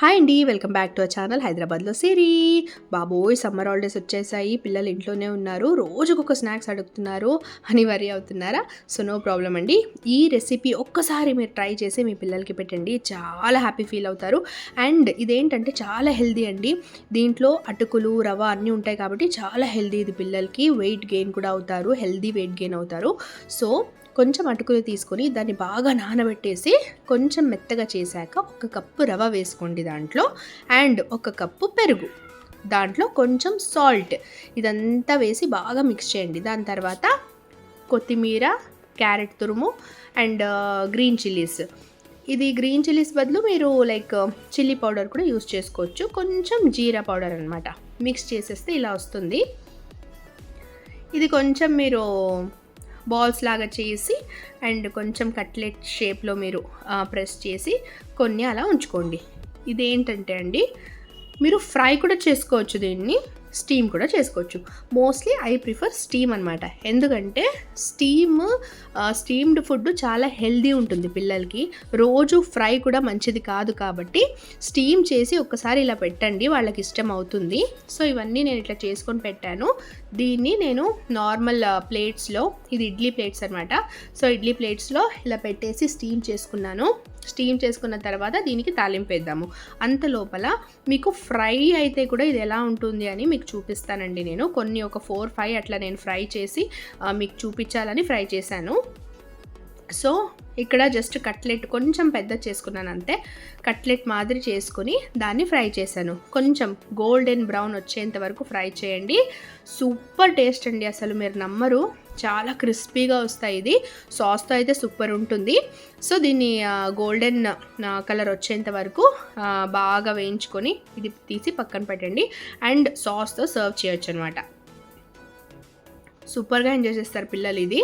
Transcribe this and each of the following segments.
Hi అండి welcome back to our channel హైదరాబాద్లో సిరీ. బాబోయ్ సమ్మర్ హాలిడేస్ వచ్చేసాయి పిల్లలు ఇంట్లోనే ఉన్నారు రోజుకొక స్నాక్స్ అడుగుతున్నారు అని వరి అవుతున్నారా? సో నో ప్రాబ్లం అండి. ఈ రెసిపీ ఒక్కసారి మీరు ట్రై చేసి మీ పిల్లలకి పెట్టండి చాలా హ్యాపీ ఫీల్ అవుతారు. అండ్ ఇదేంటంటే చాలా హెల్దీ అండి. దీంట్లో అటుకులు రవ అన్నీ ఉంటాయి కాబట్టి చాలా హెల్దీ ఇది పిల్లలకి. వెయిట్ గెయిన్ కూడా అవుతారు హెల్దీ వెయిట్ గెయిన్ అవుతారు. సో కొంచెం అటుకులు తీసుకొని దాన్ని బాగా నానబెట్టేసి కొంచెం మెత్తగా చేశాక ఒక కప్పు రవ వేసుకోండి దాంట్లో అండ్ ఒక కప్పు పెరుగు. దాంట్లో కొంచెం సాల్ట్. ఇదంతా వేసి బాగా మిక్స్ చేయండి. దాని తర్వాత కొత్తిమీర క్యారెట్ తురుము అండ్ గ్రీన్ చిల్లీస్. ఇది గ్రీన్ చిల్లీస్ బదులు మీరు లైక్ చిల్లీ పౌడర్ కూడా యూస్ చేసుకోవచ్చు. కొంచెం జీరా పౌడర్ అనమాట మిక్స్ చేసేస్తే ఇలా వస్తుంది. ఇది కొంచెం మీరు బాల్స్ లాగా చేసి అండ్ కొంచెం కట్లెట్ షేప్లో మీరు ప్రెస్ చేసి కొన్ని అలా ఉంచుకోండి. ఇదేంటంటే అండి మీరు ఫ్రై కూడా చేసుకోవచ్చు దీన్ని. స్టీమ్ కూడా చేసుకోవచ్చు. మోస్ట్లీ ఐ ప్రిఫర్ స్టీమ్ అనమాట ఎందుకంటే స్టీమ్ స్టీమ్డ్ ఫుడ్ చాలా హెల్దీ ఉంటుంది పిల్లలకి. రోజు ఫ్రై కూడా మంచిది కాదు కాబట్టి స్టీమ్ చేసి ఒక్కసారి ఇలా పెట్టండి వాళ్ళకి ఇష్టం అవుతుంది. సో ఇవన్నీ నేను ఇట్లా చేసుకొని పెట్టాను. దీన్ని నేను నార్మల్ ప్లేట్స్లో ఇది ఇడ్లీ ప్లేట్స్ అనమాట సో ఇడ్లీ ప్లేట్స్లో ఇలా పెట్టేసి స్టీమ్ చేసుకున్నాను. స్టీమ్ చేసుకున్న తర్వాత దీనికి తాలింపు వేద్దాము. అంత లోపల మీకు ఫ్రై అయితే కూడా ఇది ఎలా ఉంటుంది అని మీకు చూపిస్తానండి నేను. కొన్ని ఒక ఫోర్ ఫైవ్ అట్లా నేను ఫ్రై చేసి మీకు చూపించాలని ఫ్రై చేశాను. సో ఇక్కడ జస్ట్ కట్లెట్ కొంచెం పెద్ద చేసుకున్నాను అంతే. కట్లెట్ మాదిరి చేసుకుని దాన్ని ఫ్రై చేశాను. కొంచెం గోల్డెన్ బ్రౌన్ వచ్చేంత వరకు ఫ్రై చేయండి. సూపర్ టేస్ట్ అండి అసలు మీరు నమ్మరు. చాలా క్రిస్పీగా వస్తాయి ఇది. సాస్తో అయితే సూపర్ ఉంటుంది. సో దీన్ని గోల్డెన్ కలర్ వచ్చేంత వరకు బాగా వేయించుకొని ఇది తీసి పక్కన పెట్టండి. అండ్ సాస్తో సర్వ్ చేయొచ్చు అనమాట సూపర్గా ఎంజాయ్ చేస్తారు పిల్లలు ఇది.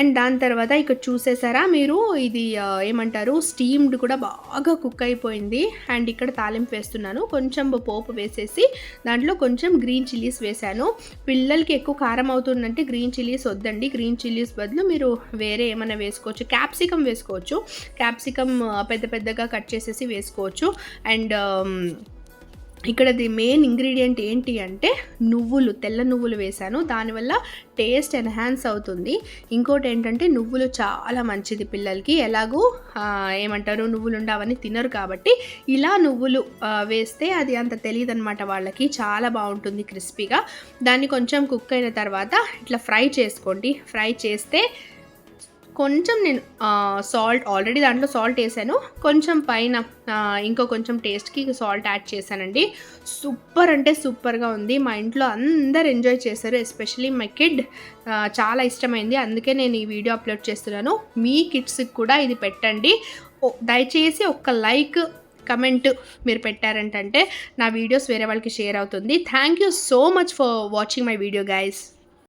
అండ్ దాని తర్వాత ఇక్కడ చూసేసారా మీరు? ఇది ఏమంటారు? స్టీమ్డ్ కూడా బాగా కుక్ అయిపోయింది. అండ్ ఇక్కడ తాలింపు వేస్తున్నాను. కొంచెం పోపు వేసేసి దాంట్లో కొంచెం గ్రీన్ చిల్లీస్ వేశాను. పిల్లలకి ఎక్కువ కారం అవుతుందంటే గ్రీన్ చిల్లీస్ వద్దండి. గ్రీన్ చిల్లీస్ బదులు మీరు వేరే ఏమైనా వేసుకోవచ్చు. క్యాప్సికమ్ వేసుకోవచ్చు. క్యాప్సికమ్ పెద్ద పెద్దగా కట్ చేసేసి వేసుకోవచ్చు. అండ్ ఇక్కడ ది మెయిన్ ఇంగ్రీడియంట్ ఏంటి అంటే నువ్వులు తెల్ల నువ్వులు వేశాను. దానివల్ల టేస్ట్ ఎన్హాన్స్ అవుతుంది. ఇంకోటి ఏంటంటే నువ్వులు చాలా మంచిది పిల్లలకి. ఎలాగూ ఏమంటారు నువ్వులు ఉండవని తినరు కాబట్టి ఇలా నువ్వులు వేస్తే అది అంత తెలియదు అనమాట వాళ్ళకి. చాలా బాగుంటుంది క్రిస్పీగా. దాన్ని కొంచెం కుక్ అయిన తర్వాత ఇట్లా ఫ్రై చేసుకోండి. ఫ్రై చేస్తే కొంచెం నేను సాల్ట్ ఆల్రెడీ దాంట్లో సాల్ట్ వేసాను. కొంచెం పైన ఇంకో కొంచెం టేస్ట్కి సాల్ట్ యాడ్ చేశానండి. సూపర్ అంటే సూపర్గా ఉంది. మా ఇంట్లో అందరు ఎంజాయ్ చేశారు. ఎస్పెషలీ మై కిడ్ చాలా ఇష్టమైంది. అందుకే నేను ఈ వీడియో అప్లోడ్ చేస్తున్నాను. మీ కిడ్స్కి కూడా ఇది పెట్టండి. దయచేసి ఒక్క లైక్ కమెంట్ మీరు పెట్టారంటే నా వీడియోస్ వేరే వాళ్ళకి షేర్ అవుతుంది. Thank you so much for watching my video guys